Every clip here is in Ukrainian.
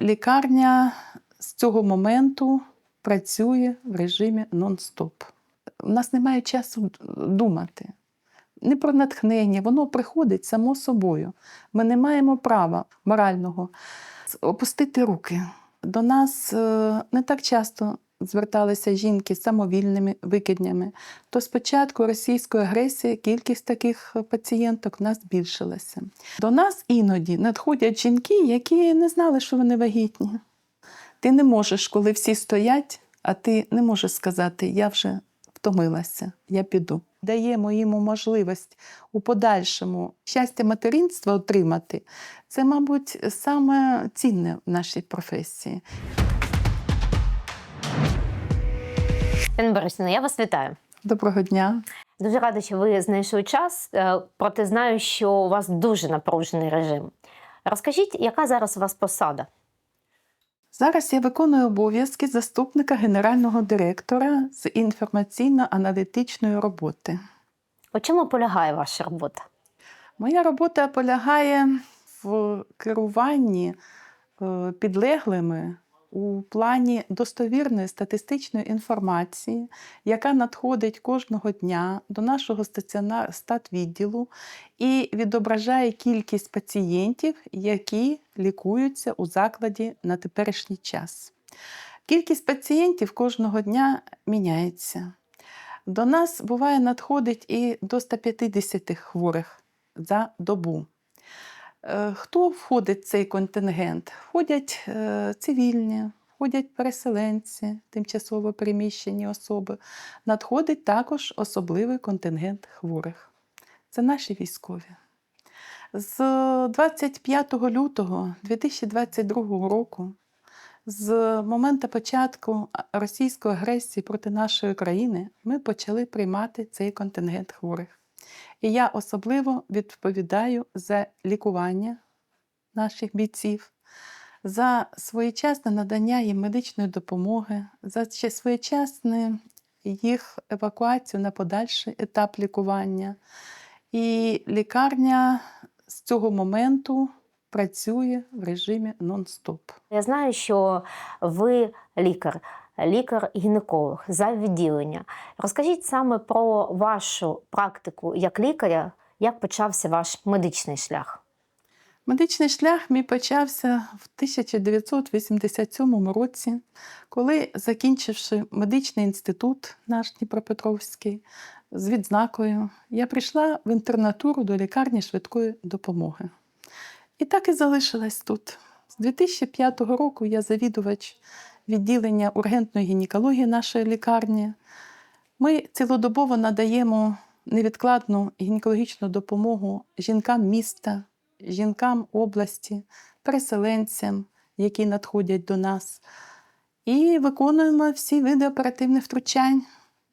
Лікарня з цього моменту працює в режимі нон-стоп. У нас немає часу думати. Не про натхнення, воно приходить само собою. Ми не маємо права морального опустити руки. До нас е, не так часто зверталися жінки з самовільними викиднями. То спочатку російської агресії кількість таких пацієнток в нас збільшилася. До нас іноді надходять жінки, які не знали, що вони вагітні. Ти не можеш, коли всі стоять, а ти не можеш сказати, я вже втомилася, я піду. Даємо йому можливість у подальшому щастя материнства отримати. Це, мабуть, саме цінне в нашій професії. Пані Борисівна, я вас вітаю. Доброго дня. Дуже рада, що ви знайшли час, е, проте знаю, що у вас дуже напружений режим. Розкажіть, яка зараз у вас посада? Зараз я виконую обов'язки заступника генерального директора з інформаційно-аналітичної роботи. У чому полягає ваша робота? Моя робота полягає в керуванні е, підлеглими у плані достовірної статистичної інформації, яка надходить кожного дня до нашого статвідділу і відображає кількість пацієнтів, які лікуються у закладі на теперішній час. Кількість пацієнтів кожного дня міняється. До нас буває надходить і до 150 хворих за добу. Е, Хто входить в цей контингент? Входять е, цивільні, входять переселенці, тимчасово переміщені особи. Надходить також особливий контингент хворих. Це наші військові. З 25 лютого 2022 року, з моменту початку російської агресії проти нашої країни, ми почали приймати цей контингент хворих. І я особливо відповідаю за лікування наших бійців, за своєчасне надання їм медичної допомоги, за своєчасне їх евакуацію на подальший етап лікування. І лікарня з цього моменту працює в режимі нон-стоп. Я знаю, що ви лікар, лікар-гінеколог за відділення. Розкажіть саме про вашу практику як лікаря, як почався ваш медичний шлях. Медичний шлях мій почався в 1987 році, коли, закінчивши медичний інститут наш Дніпропетровський з відзнакою, я прийшла в інтернатуру до лікарні швидкої допомоги. І так і залишилась тут. З 2005 року я завідувач відділення ургентної гінекології нашої лікарні. Ми цілодобово надаємо невідкладну гінекологічну допомогу жінкам міста, жінкам області, переселенцям, які надходять до нас. І виконуємо всі види оперативних втручань,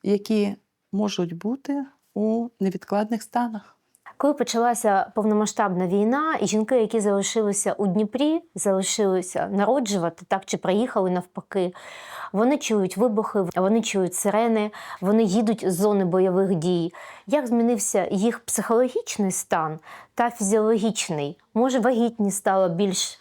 які можуть бути у невідкладних станах. Коли почалася повномасштабна війна, і жінки, які залишилися у Дніпрі, залишилися народжувати, так чи приїхали навпаки, вони чують вибухи, вони чують сирени, вони їдуть з зони бойових дій. Як змінився їх психологічний стан та фізіологічний? Може, вагітність стала більш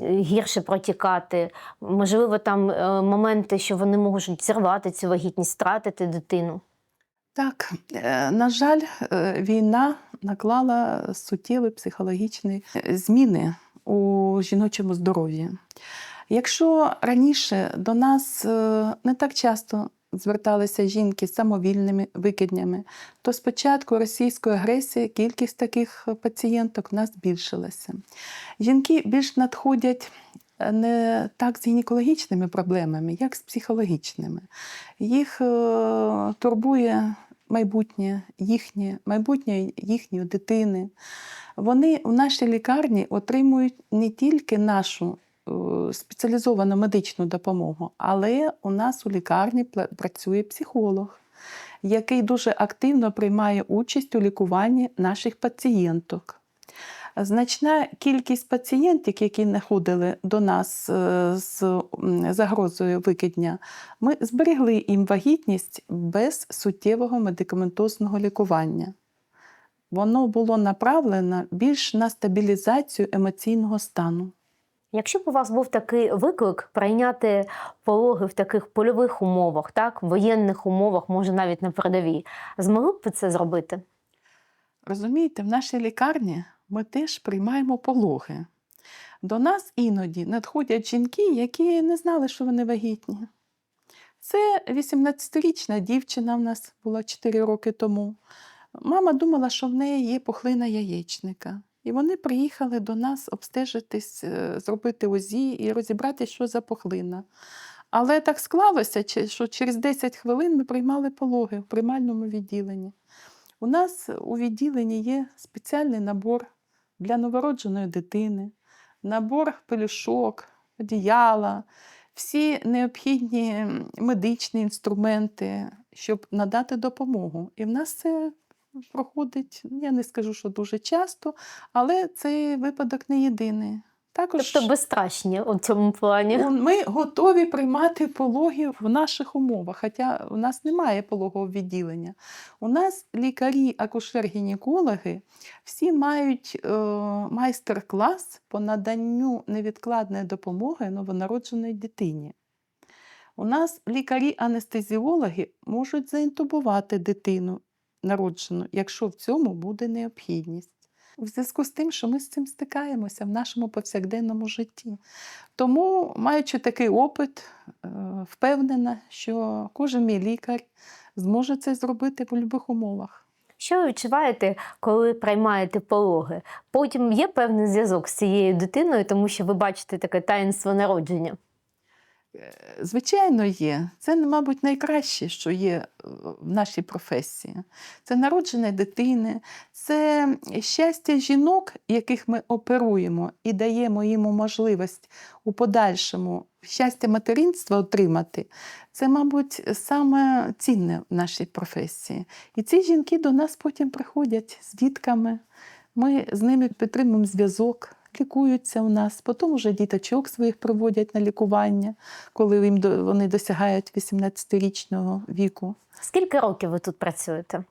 гірше протікати? Можливо, там е, моменти, що вони можуть зірвати цю вагітність, втратити дитину? Так, е, на жаль, е, війна наклала суттєві психологічні е, зміни у жіночому здоров'ї. Якщо раніше до нас не так часто зверталися жінки з самовільними викиднями, то з початку російської агресії кількість таких пацієнток в нас збільшилася. Жінки більш надходять не так з гінекологічними проблемами, як з психологічними. Їх турбує майбутнє їхнє, майбутнє їхньої дитини. Вони в нашій лікарні отримують не тільки нашу е, спеціалізовану медичну допомогу, але у нас у лікарні працює психолог, який дуже активно приймає участь у лікуванні наших пацієнток. Значна кількість пацієнтів, які находили до нас е, з загрозою викидня, ми зберегли їм вагітність без суттєвого медикаментозного лікування. Воно було направлено більш на стабілізацію емоційного стану. Якщо б у вас був такий виклик прийняти пологи в таких польових умовах, так, воєнних умовах, може навіть на передовій, змогли б ви це зробити? Розумієте, в нашій лікарні ми теж приймаємо пологи. До нас іноді надходять жінки, які не знали, що вони вагітні. Це 18-річна дівчина в нас була 4 роки тому. Мама думала, що в неї є пухлина яєчника. І вони приїхали до нас обстежитись, е, зробити УЗІ і розібрати, що за пухлина. Але так склалося, що через 10 хвилин ми приймали пологи в приймальному відділенні. У нас у відділенні є спеціальний набор для новородженої дитини, набор пелюшок, одіяла, всі необхідні медичні інструменти, щоб надати допомогу. І в нас це проходить, я не скажу, що дуже часто, але цей випадок не єдиний. Також Тобто безстрашні у цьому плані. Ми готові приймати пологи в наших умовах, хоча у нас немає пологового відділення. У нас лікарі, акушер-гінекологи, всі мають е, майстер-клас по наданню невідкладної допомоги новонародженій дитині. У нас лікарі-анестезіологи можуть заінтубувати дитину народжену, якщо в цьому буде необхідність. У зв'язку з тим, що ми з цим стикаємося в нашому повсякденному житті. Тому, маючи такий опит, е, впевнена, що кожен мій лікар зможе це зробити в будь-яких умовах. Що ви відчуваєте, коли приймаєте пологи? Потім є певний зв'язок з цією дитиною, тому що ви бачите таке таїнство народження. Звичайно, є. Це, мабуть, найкраще, що є е, в нашій професії. Це народження дитини, це щастя жінок, яких ми оперуємо і даємо їм можливість у подальшому щастя материнства отримати. Це, мабуть, саме цінне в нашій професії. І ці жінки до нас потім приходять з дітками. Ми з ними підтримуємо зв'язок, лікуються у нас, потім уже діточок своїх приводять на лікування, коли їм до- вони досягають 18-річного віку. Скільки років ви тут працюєте?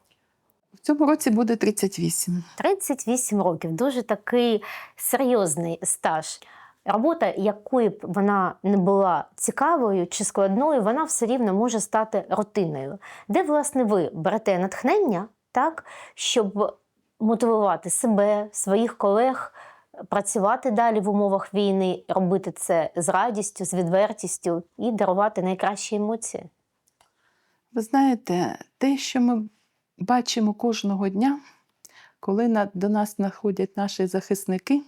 В цьому році буде 38. 38 років дуже такий серйозний стаж. Робота, якою б вона не була цікавою чи складною, вона все рівно може стати рутиною. Де, власне, ви берете натхнення, так, щоб мотивувати себе, своїх колег, працювати далі в умовах війни, робити це з радістю, з відвертістю і дарувати найкращі емоції. Ви знаєте, те, що ми бачимо кожного дня, коли до нас знаходять наші захисники,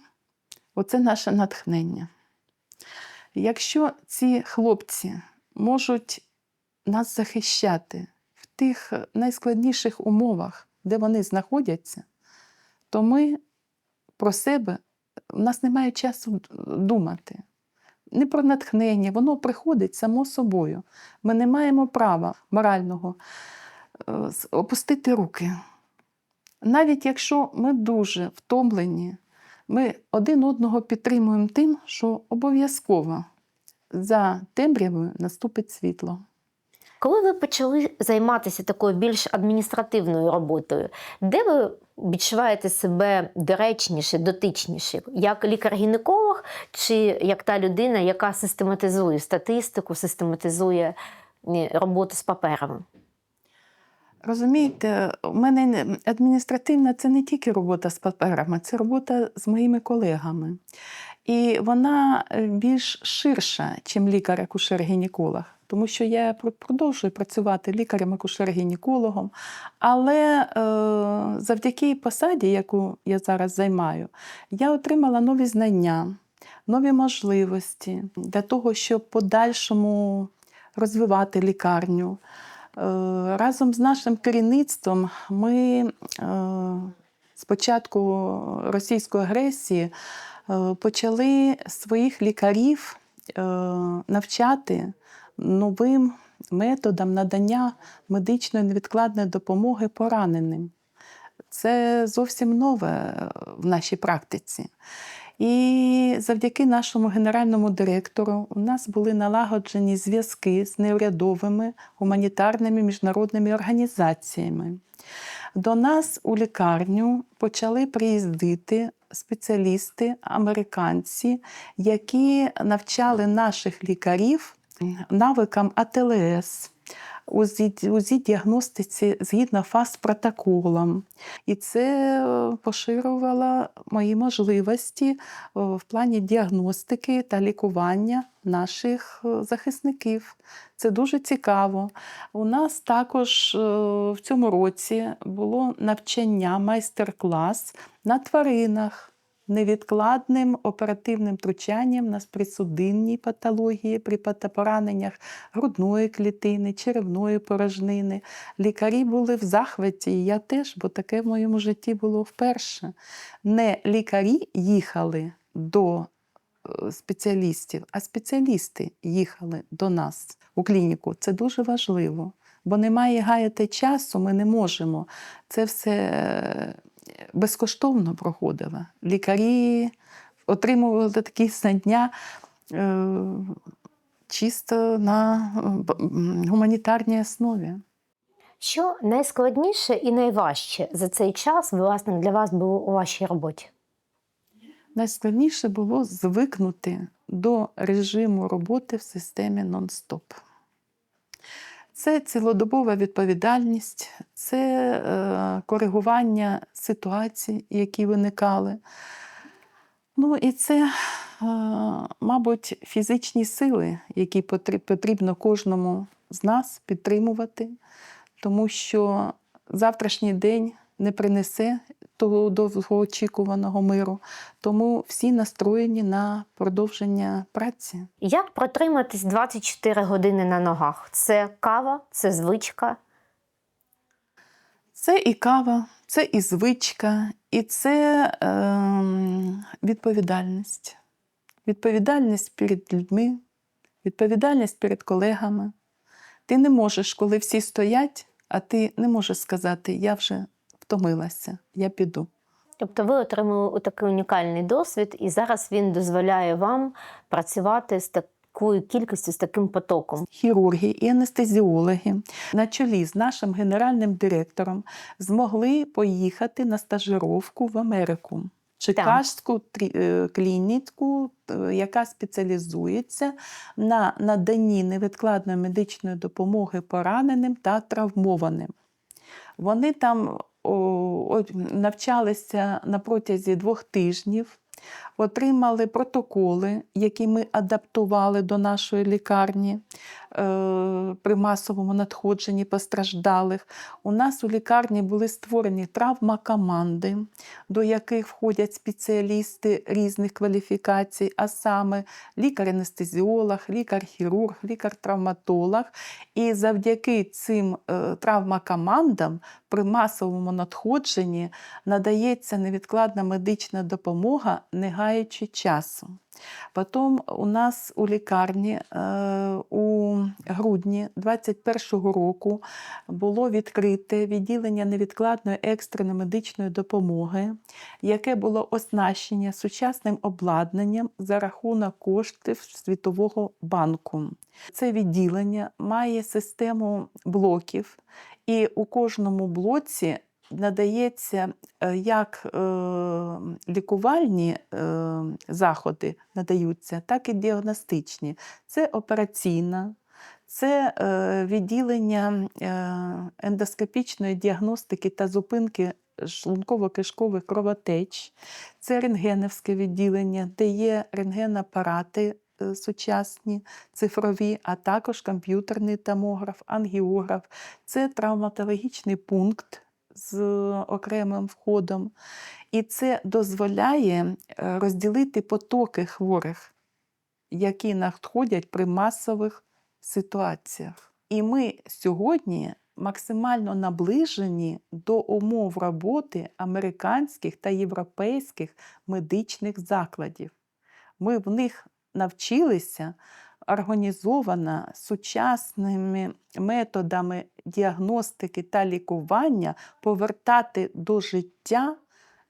оце наше натхнення. Якщо ці хлопці можуть нас захищати в тих найскладніших умовах, де вони знаходяться, то ми про себе у нас немає часу думати. Не про натхнення, воно приходить само собою. Ми не маємо права морального е, опустити руки. Навіть якщо ми дуже втомлені, ми один одного підтримуємо тим, що обов'язково за темрявою наступить світло. Коли ви почали займатися такою більш адміністративною роботою, де ви відчуваєте себе доречніше, дотичніше, як лікар-гінеколог, чи як та людина, яка систематизує статистику, систематизує роботу з паперами? Розумієте, у мене адміністративна це не тільки робота з паперами, це робота з моїми колегами. І вона е, більш ширша, ніж лікар-акушер-гінеколог. Тому що я продовжую працювати лікарем-акушер-гінекологом, але е, завдяки посаді, яку я зараз займаю, я отримала нові знання, нові можливості для того, щоб подальшому розвивати лікарню. Е, Разом з нашим керівництвом ми е, з початку російської агресії е, почали своїх лікарів е, навчати новим методам надання медичної невідкладної допомоги пораненим. Це зовсім нове е, в нашій практиці. І завдяки нашому генеральному директору у нас були налагоджені зв'язки з неурядовими гуманітарними міжнародними організаціями. До нас у лікарню почали приїздити спеціалісти, американці, які навчали наших лікарів навикам АТЛС. УЗІ, УЗІ діагностиці згідно фаз протоколом. І це е, поширювало мої можливості е, в плані діагностики та лікування наших е, захисників. Це дуже цікаво. У нас також в цьому році було навчання, майстер-клас на тваринах. Невідкладним оперативним втручанням на присудинній патології при пораненнях грудної клітини, черевної порожнини. Лікарі були в захваті, і я теж, бо таке в моєму житті було вперше. Не лікарі їхали до е, спеціалістів, а спеціалісти їхали до нас у клініку. Це дуже важливо, бо немає гаяти часу, ми не можемо. Це все е, безкоштовно проходило. Лікарі отримували такі знання е, чисто на е, гуманітарній основі. Що найскладніше і найважче за цей час власне для вас було у вашій роботі? Найскладніше було звикнути до режиму роботи в системі нон-стоп. Це цілодобова відповідальність, це е, коригування ситуацій, які виникали. Ну і це, е, мабуть, фізичні сили, які потрібно кожному з нас підтримувати, тому що завтрашній день не принесе того довгоочікуваного миру. Тому всі настроєні на продовження праці. Як протриматись 24 години на ногах? Це кава, це звичка. Це і кава, це і звичка, і це ем, відповідальність. Відповідальність перед людьми, відповідальність перед колегами. Ти не можеш, коли всі стоять, а ти не можеш сказати, я вже втомилася, я піду. Тобто ви отримали такий унікальний досвід, і зараз він дозволяє вам працювати з такою кількістю, з таким потоком. хірурги і анестезіологи на чолі з нашим генеральним директором змогли поїхати на стажировку в Америку. Чикагську трі- е, клініку, е, яка спеціалізується на наданні невідкладної медичної допомоги пораненим та травмованим. Вони там навчалися на протязі двох тижнів, отримали протоколи, які ми адаптували до нашої лікарні е, при масовому надходженні постраждалих. У нас у лікарні були створені травма-команди, до яких входять спеціалісти різних кваліфікацій, а саме лікар-анестезіолог, лікар-хірург, лікар-травматолог. І завдяки цим е, травмакомандам при масовому надходженні надається невідкладна медична допомога, не гаючи часу. Потім у нас у лікарні е, у грудні 2021 року було відкрите відділення невідкладної екстреної медичної допомоги, яке було оснащення сучасним обладнанням за рахунок коштів Світового банку. Це відділення має систему блоків, і у кожному блоці надається е, як е, лікувальні е, заходи надаються, так і діагностичні. Це операційна, це відділення ендоскопічної діагностики та зупинки шлунково-кишкових кровотеч, це рентгенівське відділення, де є рентгенапарати сучасні, цифрові, а також комп'ютерний томограф, ангіограф, це травматологічний пункт з окремим входом. І це дозволяє е, розділити потоки хворих, які надходять при масових ситуаціях. І ми сьогодні максимально наближені до умов роботи американських та європейських медичних закладів. Ми в них навчилися організовано сучасними методами діагностики та лікування повертати до життя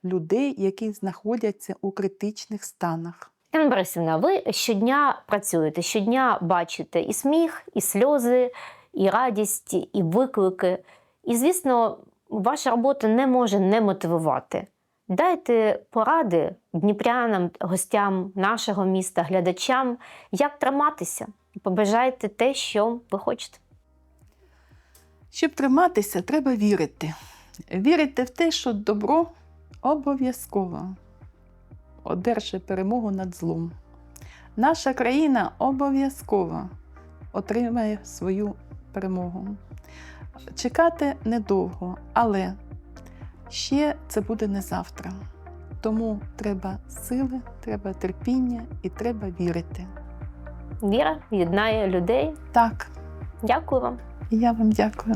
людей, які знаходяться у критичних станах. Ема Борисівна, ви щодня працюєте, щодня бачите і сміх, і сльози, і радість, і виклики. І, звісно, ваша робота не може не мотивувати. Дайте поради дніпрянам, гостям нашого міста, глядачам, як триматися. Побажайте те, що ви хочете. Щоб триматися, треба вірити. Вірити в те, що добро обов'язково одержить перемогу над злом. Наша країна обов'язково отримає свою перемогу. Чекати недовго, але ще це буде не завтра. Тому треба сили, треба терпіння і треба вірити. Віра єднає людей. Так, Дякую вам. і я вам дякую.